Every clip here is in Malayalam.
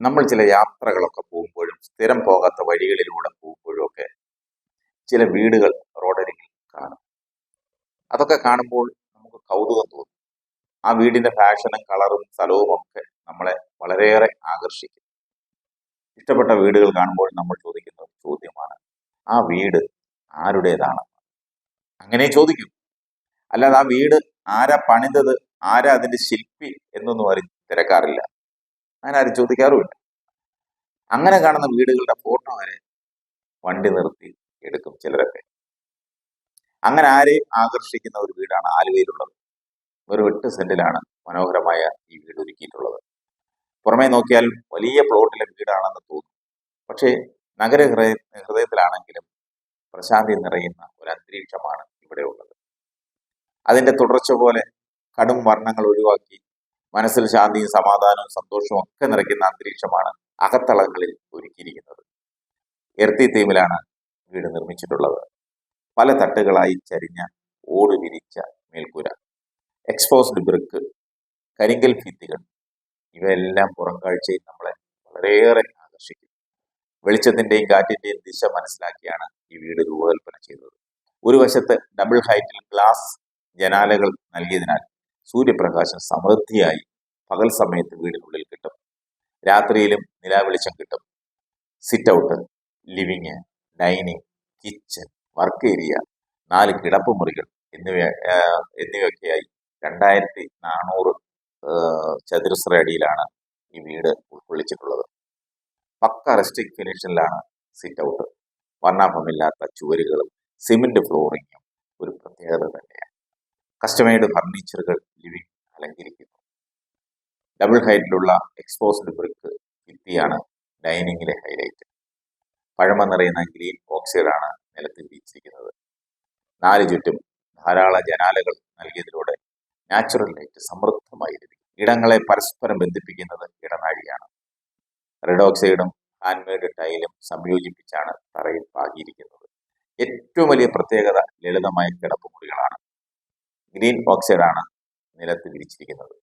നമ്മൾ ചില യാത്രകളൊക്കെ പോകുമ്പോഴും സ്ഥിരം പോകാത്ത വഴികളിലൂടെ പോകുമ്പോഴും ഒക്കെ ചില വീടുകൾ റോഡരികിൽ കാണും. അതൊക്കെ കാണുമ്പോൾ നമുക്ക് കൗതുകം തോന്നും. ആ വീടിന്റെ ഫാഷനും കളറും സ്ഥലവും ഒക്കെ നമ്മളെ വളരെയേറെ ആകർഷിക്കും. ഇഷ്ടപ്പെട്ട വീടുകൾ കാണുമ്പോൾ നമ്മൾ ചോദിക്കുന്ന ഒരു ചോദ്യമാണ് ആ വീട് ആരുടേതാണ്? അങ്ങനെ ചോദിക്കും. അല്ലാതെ ആ വീട് ആരാ പണിതത് ആരാ അതിന്റെ ശില്പി എന്നൊന്നും അറിഞ്ഞ് തിരക്കാറില്ല. അങ്ങനെ ആരും ചോദിക്കാറുമില്ല. അങ്ങനെ കാണുന്ന വീടുകളുടെ ഫോട്ടോ വരെ വണ്ടി നിർത്തി എടുക്കും ചിലരൊക്കെ. അങ്ങനെ ആരെയും ആകർഷിക്കുന്ന ഒരു വീടാണ് ആലുവയിലുള്ളത്. ഒരു എട്ട് സെന്റിലാണ് മനോഹരമായ ഈ വീട് ഒരുക്കിയിട്ടുള്ളത്. പുറമേ നോക്കിയാൽ വലിയ പ്ലോട്ടിലെ വീടാണെന്ന് തോന്നും. പക്ഷേ നഗര ഹൃദയ ഹൃദയത്തിലാണെങ്കിലും പ്രശാന്തി നിറയുന്ന ഒരു അന്തരീക്ഷമാണ് ഇവിടെയുള്ളത് അതിന്റെ തുടർച്ച പോലെ കടും വർണങ്ങൾ ഒഴിവാക്കി മനസ്സിൽ ശാന്തിയും സമാധാനവും സന്തോഷവും ഒക്കെ നിറയ്ക്കുന്ന അന്തരീക്ഷമാണ് അകത്തളങ്ങളിൽ ഒരുക്കിയിരിക്കുന്നത്. എർത്തി തീമിലാണ് വീട് നിർമ്മിച്ചിട്ടുള്ളത്. പല തട്ടുകളായി ചരിഞ്ഞ ഓട് വിരിച്ച മേൽക്കൂര. എക്സ്പോസ്ഡ് ബ്രിക്ക് കരിങ്കൽ ഭിത്തികൾ ഇവയെല്ലാം പുറം കാഴ്ചയിൽ നമ്മളെ വളരെയേറെ ആകർഷിക്കും വെളിച്ചത്തിന്റെയും കാറ്റിന്റെയും ദിശ മനസ്സിലാക്കിയാണ് ഈ വീട് രൂപകൽപ്പന ചെയ്തത്. ഒരു വശത്ത് ഡബിൾ ഹൈറ്റിൽ ഗ്ലാസ് ജനാലകൾ നൽകിയതിനാൽ സൂര്യപ്രകാശം സമൃദ്ധിയായി പകൽ സമയത്ത് വീടിനുള്ളിൽ കിട്ടും. രാത്രിയിലും നിലാവെളിച്ചം കിട്ടും. Sit out living dining kitchen work area നാല് കിടപ്പുമുറികൾ എന്നിവ എന്നിവയൊക്കെയായി രണ്ടായിരത്തി നാനൂറ് ചതുരശ്ര അടിയിലാണ് ഈ വീട് ഉൾക്കൊള്ളിച്ചിട്ടുള്ളത്. പക്ക റെസ്റ്റിക് ഫിനിഷിലാണ് സിറ്റ് ഔട്ട് വർണാഭമില്ലാത്ത ചുവരുകളും സിമെന്റ് ഫ്ലോറിങ്ങും ഒരു പ്രത്യേകത തന്നെയാണ്. കസ്റ്റമൈഡ് ഫർണിച്ചറുകൾ ലിവിങ് അലങ്കരിക്കുന്നു. ഡബിൾ ഹൈറ്റിലുള്ള എക്സ്പോസ്ഡ് ബ്രിക്ക് ഭിത്തിയാണ് ഡൈനിങ്ങിലെ ഹൈലൈറ്റ് പഴമ നിറയുന്ന ഗ്രീൻ ഓക്സൈഡാണ് നിലത്ത് വിരിച്ചിരിക്കുന്നത്. നാല് ചുറ്റും ധാരാളം ജനാലകൾ നൽകിയതിലൂടെ നാച്ചുറൽ ലൈറ്റ് സമൃദ്ധമായി ലഭിക്കും ഇടങ്ങളെ പരസ്പരം ബന്ധിപ്പിക്കുന്നത് ഇടനാഴിയാണ്. റെഡ് ഓക്സൈഡും ഹാൻഡ്മെയ്ഡ് ടൈലും സംയോജിപ്പിച്ചാണ് തറയിൽ പാകിയിരിക്കുന്നത്. ഏറ്റവും വലിയ പ്രത്യേകത ലളിതമായ കിടപ്പുമുറികളാണ് ഗ്രീൻ ഓക്സൈഡാണ് നിലത്ത് വിരിച്ചിരിക്കുന്നത്.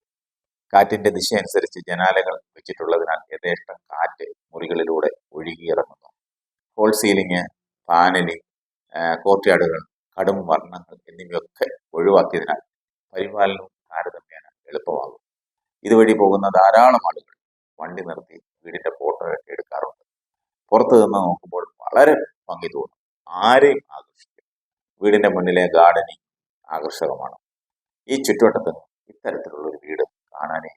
കാറ്റിന്റെ ദിശ അനുസരിച്ച് ജനാലകൾ വെച്ചിട്ടുള്ളതിനാൽ യഥേഷ്ടം കാറ്റ് മുറികളിലൂടെ ഒഴുകിയിറങ്ങുന്നു ഹോൾ സീലിംഗ് പാനലിംഗ് കോർട്ട്യാർഡുകൾ കടും വർണങ്ങൾ എന്നിവയൊക്കെ ഒഴിവാക്കിയതിനാൽ പരിപാലനവും താരതമ്യേന എളുപ്പമാകും ഇതുവഴി പോകുന്ന ധാരാളം ആളുകൾ വണ്ടി നിർത്തി വീടിന്റെ ഫോട്ടോ എടുക്കാറുണ്ട്. പുറത്തു നിന്ന് നോക്കുമ്പോൾ വളരെ ഭംഗി തോന്നും. ആരെയും ആകർഷിക്കും വീടിന്റെ മുന്നിലെ ഗാർഡനിങ് ആകർഷകമാണ്. ഈ ചുറ്റുവട്ടത്ത് ഇത്തരത്തിലുള്ള ഒരു വീട് കാണാനേ